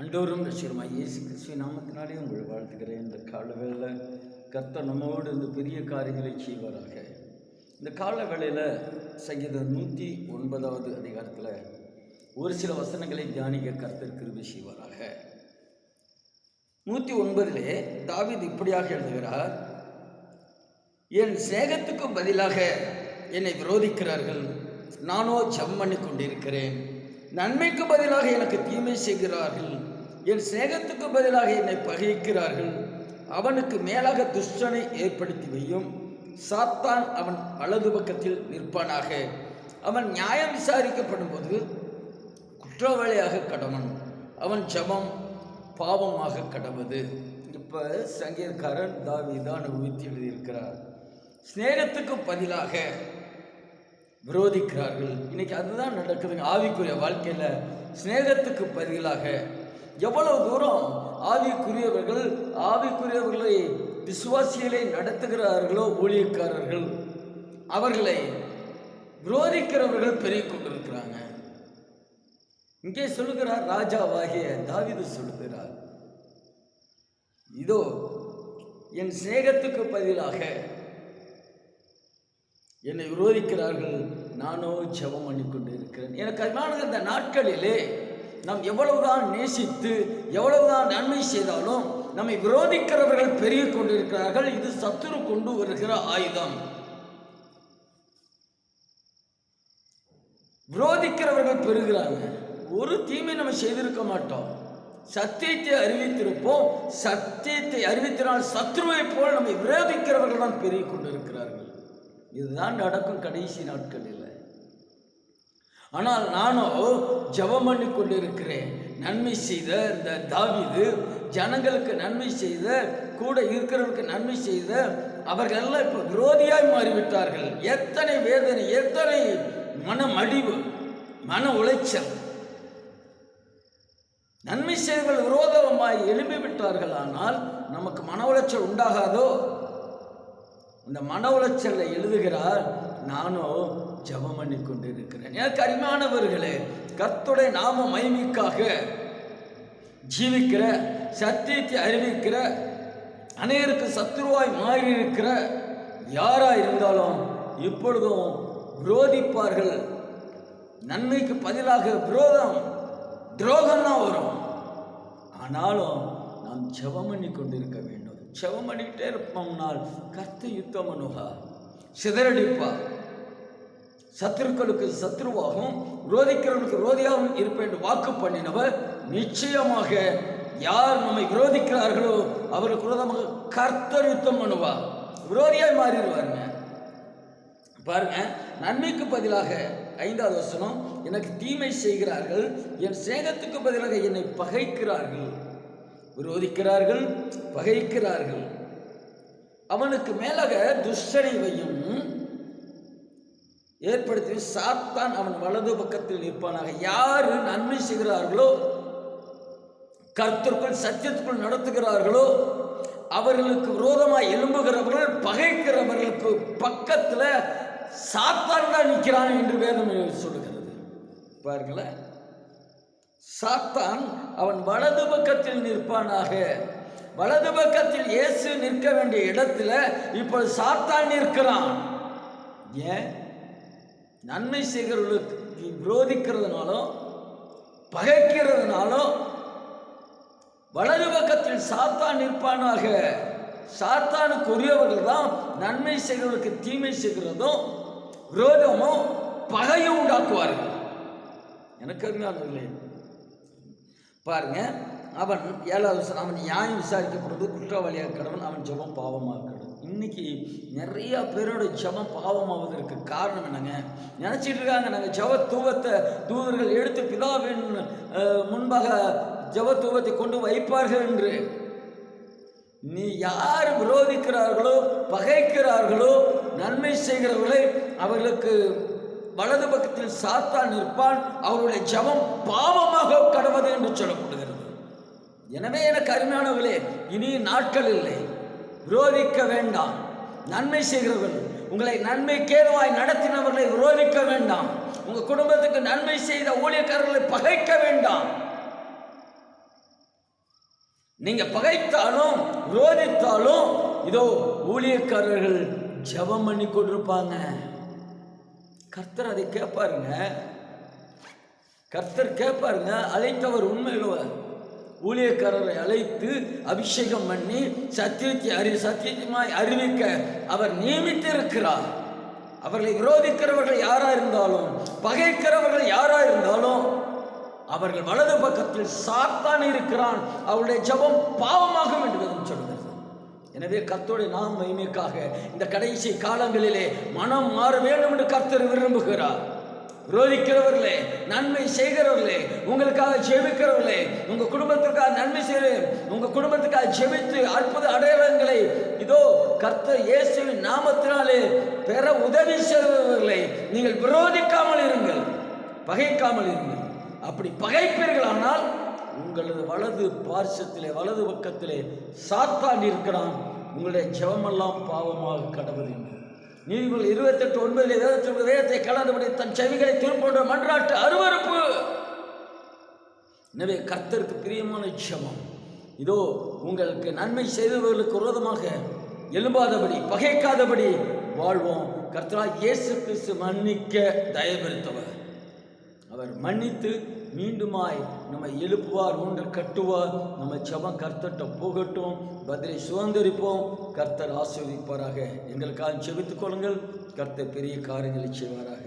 அண்டோரும் லட்சியமாக இயேசு கிறிஸ்துவ நாமத்தினாலே உங்களை வாழ்த்துக்கிறேன் இந்த காலவேளையில் கர்த்தர் நம்மோடு இந்த பெரிய காரியங்களை செய்வாராக. இந்த கால வேளையில் சங்கீதம் நூற்றி ஒன்பதாவது அதிகாரத்தில் ஒரு சில வசனங்களை தியானிக்க கர்த்தர் கிருபை செய்வாராக. நூற்றி ஒன்பதிலே தாவீது இப்படியாக எழுதுகிறார் என் சேகத்துக்கு பதிலாக என்னை விரோதிக்கிறார்கள். நானோ ஜம் பண்ணி கொண்டிருக்கிறேன். நன்மைக்கு பதிலாக எனக்கு தீமை செய்கிறார்கள். என் சேகத்துக்கு பதிலாக என்னை பகைக்கிறார்கள். அவனுக்கு மேலாக துஷ்டனை ஏற்படுத்தி வையும். சாத்தான் அவன் வலது பக்கத்தில் நிற்பானாக. அவன் நியாயம் விசாரிக்கப்படும் போது குற்றவாளியாக கடவன். அவன் ஜபம் பாவமாக கடவுது. இப்போ சங்கீதக்காரன் தாவீதான் அனுபவித்து எழுதியிருக்கிறார். ஸ்நேகத்துக்கு பதிலாக விரோதிக்கிறார்கள். இன்னைக்கு அதுதான் நடக்குதுங்க. ஆவிக்குரிய வாழ்க்கையில் ஸ்நேகத்துக்கு பதிலாக எவ்வளவு தூரம் ஆவிக்குரியவர்கள் ஆவிக்குரியவர்களை விசுவாசிகளை நடத்துகிறார்களோ ஊழியக்காரர்கள் அவர்களை விரோதிக்கிறவர்கள் பெருகிக் கொண்டிருக்கிறாங்க. இங்கே சொல்லுகிறார் ராஜாவாகிய தாவிது சொல்லுகிறார். இதோ என் சிநேகத்துக்கு பதிலாக என்னை விரோதிக்கிறார்கள். நானோ ஜெபம் பண்ணி கொண்டு இருக்கிறேன் எனக்கு அருமையான இந்த நாட்களிலே நாம் எவ்வளவுதான் நேசித்து எவ்வளவுதான் நன்மை செய்தாலும் நம்மை விரோதிக்கிறவர்கள் பெருகி கொண்டிருக்கிறார்கள். இது சத்துரு கொண்டு வருகிற ஆயுதம். விரோதிக்கிறவர்கள் பெறுகிறாங்க ஒரு தீமை நம்ம செய்திருக்க மாட்டோம். சத்தியத்தை அறிவித்திருப்போம். சத்தியத்தை அறிவித்தினால் சத்ருவை போல் நம்மை விரோதிக்கிறவர்கள் தான் பெருகி கொண்டிருக்கிறார்கள். இதுதான் நடக்கும் கடைசி நாட்களில். ஆனால் நானோ ஜெபம் பண்ணி கொண்டிருக்கிறேன். நன்மை செய்த இந்த தாவிது ஜனங்களுக்கு நன்மை செய்த கூட இருக்கிறவங்களுக்கு நன்மை செய்த அவர்கள் எல்லாம் இப்போ விரோதியாய் மாறிவிட்டார்கள். எத்தனை வேதனை எத்தனை மனமடிவு மன உளைச்சல். நன்மை செய்வர்கள் விரோதமாய் எழும்பி விட்டார்கள் ஆனால் நமக்கு மன உளைச்சல் உண்டாகாதோ? இந்த மன உளைச்சலை எழுதுகிறார் நானும் ஜெபம் பண்ணி கொண்டிருக்கிறேன். எனக்கு அருமையானவர்களே கர்த்துடைய நாம மைமிக்காக ஜீவிக்கிற சத்தியத்தை அறிவிக்கிற அநேருக்கு சத்துருவாய் மாறி இருக்கிற யாரா இருந்தாலும் இப்பொழுதும் விரோதிப்பார்கள். நன்மைக்கு பதிலாக விரோதம் துரோகம் தான் வரும். ஆனாலும் நாம் ஜெபம் பண்ணி கொண்டிருக்க வேண்டும். ஜெபம் பண்ணிக்கிட்டே இருப்போம்னால் கர்த்த யுத்தம் அணுகா சிதறடிப்பா சத்துருக்களுக்கு சத்ருவாகவும் விரோதிக்கிறவனுக்கு விரோதியாகவும் இருப்பேன் என்று வாக்கு பண்ணினவர் நிச்சயமாக யார் நம்மை விரோதிக்கிறார்களோ அவருக்கு விரோதமாக கர்த்தர் யுத்தம் பண்ணுவார். விரோதியாய் மாறிடுவாருங்க. பாருங்க நன்மைக்கு பதிலாக ஐந்தாவது வசனம் எனக்கு தீமை செய்கிறார்கள் என் சேகத்துக்கு பதிலாக என்னை பகைக்கிறார்கள். விரோதிக்கிறார்கள் பகைக்கிறார்கள். அவனுக்கு மேலாக துஷ்டனை வையும் ஏற்படுத்தி சாத்தான் அவன் வலது பக்கத்தில் நிற்பானாக. யாரு நன்மை செய்கிறார்களோ கர்த்தருக்குள் சத்தியத்துக்குள் நடத்துகிறார்களோ அவர்களுக்கு விரோதமாக எழும்புகிறவர்கள் பகைக்கிறவர்களுக்கு பக்கத்தில் சாத்தான் தான் நிற்கிறான் என்று வேதம் சொல்லுகிறது. பாருங்களேன். சாத்தான் அவன் வலது பக்கத்தில் நிற்பானாக. வலது பக்கத்தில் இயேசு நிற்க வேண்டிய இடத்துல இப்போ சாத்தான் நிற்கிறான். ஏன்? நன்மை செய்கிறவர்களுக்கு விரோதிக்கிறதுனாலோ பகைக்கிறதுனாலோ வலது பக்கத்தில் சாத்தான் நிற்பானாக சாத்தானுக்கு உரியவர்கள் தான் நன்மை செய்கிறவர்களுக்கு தீமை செய்கிறதும் விரோதமும் பகையும் உண்டாக்குவார்கள். எனக்கு அருமையானவர்களே பாருங்க அவன் ஏழாவது அவன் நியாயம் விசாரிக்கப்படுவது குற்றவாளியாக கடவன் அவன் ஜெபம் பாவமாக இன்னைக்கு நிறைய பேரோட ஜபம் பாவமாவதற்கு காரணம் என்னங்க? நினச்சிட்டு இருக்காங்க நாங்கள் ஜப தூவத்தை தூதர்கள் எடுத்து பிதாவின் முன்பாக ஜப தூவத்தை கொண்டு வைப்பார்கள் என்று. நீ யார் விரோதிக்கிறார்களோ பகைக்கிறார்களோ நன்மை செய்கிறவர்களை அவர்களுக்கு வலது பக்கத்தில் சாத்தான் நிற்பான். அவருடைய ஜபம் பாவமாக கடவது என்று சொல்லப்படுகிறது. எனவே எனக்கு அருமையானவர்களே இனி நாட்கள் இல்லை. விரோதிக்க வேண்டாம். நன்மை செய்கிறவர்கள் உங்களை நன்மை கேதுவாய் நடத்தினவர்களை விரோதிக்க வேண்டாம். உங்க குடும்பத்துக்கு நன்மை செய்த ஊழியக்காரர்களை பகைக்க வேண்டாம். நீங்க பகைத்தாலும் விரோதித்தாலும் இதோ ஊழியக்காரர்கள் ஜெபம் பண்ணி கொண்டிருப்பாங்க. கர்த்தர் அதை கேட்பாருங்க. கர்த்தர் கேட்பாருங்க அழைத்தவர் உண்மையிலுவர் ஊழியக்காரரை அழைத்து அபிஷேகம் பண்ணி சத்தியத்தை அறி சத்தியமாய் அறிவிக்க அவர் நியமித்திருக்கிறார். அவர்களை விரோதிக்கிறவர்கள் யாரா இருந்தாலும் பகைக்கிறவர்கள் யாரா இருந்தாலும் அவர்கள் வலது பக்கத்தில் சாத்தான் இருக்கிறான். அவருடைய ஜெபம் பாவமாகும் என்று வேதம் சொல்கிறது. எனவே கத்தோடைய நாம் மகிமைக்காக இந்த கடைசி காலங்களிலே மனம் மாற வேண்டும் என்று கர்த்தர் விரும்புகிறார். விரோதிக்கிறவர்களே நன்மை செய்கிறவர்களே உங்களுக்காக ஜெபிக்கிறவர்களே உங்க குடும்பத்திற்காக நன்மை செய்கிறேன். உங்க குடும்பத்துக்காக ஜெபித்து அற்புத அடையாளங்களை இதோ கர்த்த இயேசுவின் நாமத்தினாலே பெற உதவி செய்பவர்களை நீங்கள் விரோதிக்காமல் இருங்கள் பகைக்காமல் இருங்கள். அப்படி பகைப்பீர்களானால் உங்களது வலது பார்சத்திலே வலது பக்கத்திலே சாத்தான் இருக்கிறான். உங்களுடைய ஜெபமெல்லாம் பாவமாக கடவுள். என்று இருபத்தெட்டு ஒன்பதில் ஏதாவது வேதத்தை கலந்தபடி தன் செவிகளை திரும்ப மன்றாட்டு அருவறுப்பு எனவே கர்த்தருக்கு பிரியமான ஜெபம் இதோ உங்களுக்கு நன்மை செய்தவர்களுக்கு விரோதமாக எழும்பாதபடி பகைக்காதபடி வாழ்வோம். கர்த்தரா இயேசு கிறிஸ்து மன்னிக்க தயவிருத்தவர் அவர் மன்னித்து மீண்டுமாய் நம்மை எழுப்புவார் ஊன்று கட்டுவார். நம்ம ஜெபம் கர்த்தர்கிட்ட போகட்டும் பதிலை சுதந்திரிப்போம். கர்த்தர் ஆசீர்வதிப்பாராக. எங்களுக்காக செபித்துக் கொள்ளுங்கள். கர்த்தர் பெரிய காரியங்களை செய்வாராக.